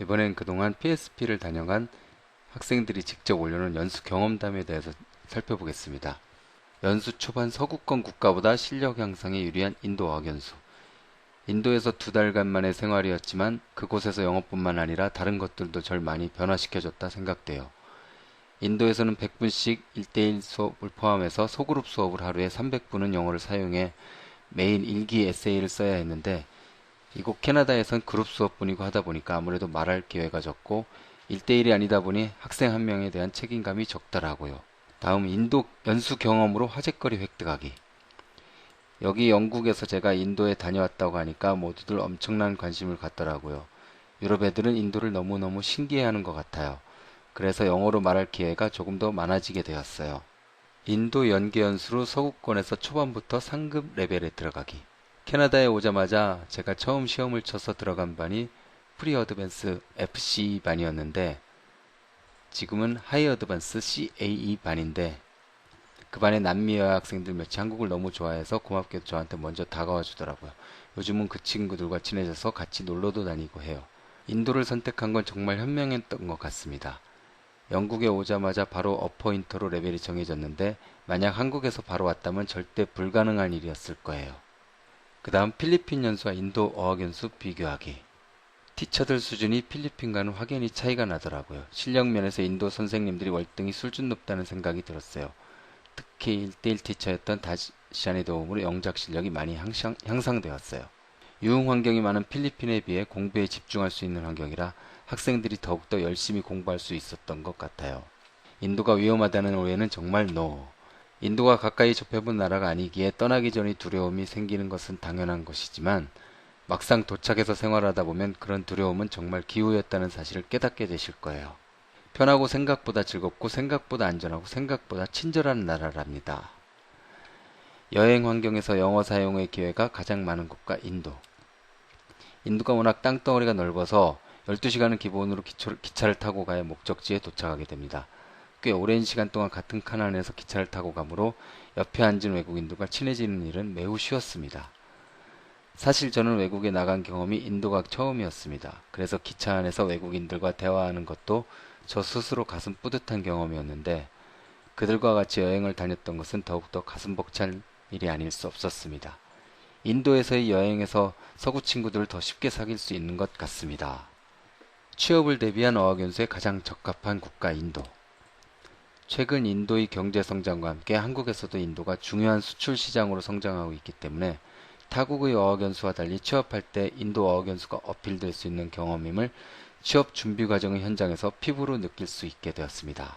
이번엔 그동안 PSP를 다녀간 학생들이 직접 올려놓은 연수 경험담에 대해서 살펴보겠습니다. 연수 초반 서구권 국가보다 실력 향상에 유리한 인도 어학 연수. 인도에서 두 달간 만의 생활이었지만 그곳에서 영어뿐만 아니라 다른 것들도 절 많이 변화시켜줬다 생각돼요. 인도에서는 100분씩 1대1 수업을 포함해서 소그룹 수업을 하루에 300분은 영어를 사용해 매일 일기 에세이를 써야 했는데 이곳 캐나다에선 그룹 수업뿐이고 하다 보니까 아무래도 말할 기회가 적고 1대1이 아니다 보니 학생 한 명에 대한 책임감이 적더라고요. 다음 인도 연수 경험으로 화제거리 획득하기. 여기 영국에서 제가 인도에 다녀왔다고 하니까 모두들 엄청난 관심을 갖더라고요. 유럽 애들은 인도를 너무너무 신기해하는 것 같아요. 그래서 영어로 말할 기회가 조금 더 많아지게 되었어요. 인도 연계 연수로 서구권에서 초반부터 상급 레벨에 들어가기. 캐나다에 오자마자 제가 처음 시험을 쳐서 들어간 반이 프리 어드밴스 FC 반이었는데 지금은 하이 어드밴스 CAE 반인데 그 반의 남미 여학생들 몇이 한국을 너무 좋아해서 고맙게도 저한테 먼저 다가와 주더라고요. 요즘은 그 친구들과 친해져서 같이 놀러도 다니고 해요. 인도를 선택한 건 정말 현명했던 것 같습니다. 영국에 오자마자 바로 어퍼인터로 레벨이 정해졌는데 만약 한국에서 바로 왔다면 절대 불가능한 일이었을 거예요. 그 다음 필리핀 연수와 인도 어학 연수 비교하기. 티처들 수준이 필리핀과는 확연히 차이가 나더라고요. 실력 면에서 인도 선생님들이 월등히 수준 높다는 생각이 들었어요. 특히 1대1 티처였던 다시안의 도움으로 영작 실력이 많이 향상, 향상되었어요. 유흥 환경이 많은 필리핀에 비해 공부에 집중할 수 있는 환경이라 학생들이 더욱더 열심히 공부할 수 있었던 것 같아요. 인도가 위험하다는 오해는 정말 노. 인도가 가까이 접해본 나라가 아니기에 떠나기 전에 두려움이 생기는 것은 당연한 것이지만 막상 도착해서 생활하다 보면 그런 두려움은 정말 기우였다는 사실을 깨닫게 되실 거예요. 편하고 생각보다 즐겁고 생각보다 안전하고 생각보다 친절한 나라랍니다. 여행 환경에서 영어 사용의 기회가 가장 많은 국가 인도. 인도가 워낙 땅덩어리가 넓어서 12시간은 기본으로 기차를 타고 가야 목적지에 도착하게 됩니다. 꽤 오랜 시간 동안 같은 칸 안에서 기차를 타고 가므로 옆에 앉은 외국인들과 친해지는 일은 매우 쉬웠습니다. 사실 저는 외국에 나간 경험이 인도가 처음이었습니다. 그래서 기차 안에서 외국인들과 대화하는 것도 저 스스로 가슴 뿌듯한 경험이었는데 그들과 같이 여행을 다녔던 것은 더욱더 가슴 벅찬 일이 아닐 수 없었습니다. 인도에서의 여행에서 서구 친구들을 더 쉽게 사귈 수 있는 것 같습니다. 취업을 대비한 어학연수에 가장 적합한 국가 인도. 최근 인도의 경제 성장과 함께 한국에서도 인도가 중요한 수출 시장으로 성장하고 있기 때문에 타국의 어학연수와 달리 취업할 때 인도 어학연수가 어필될 수 있는 경험임을 취업 준비 과정의 현장에서 피부로 느낄 수 있게 되었습니다.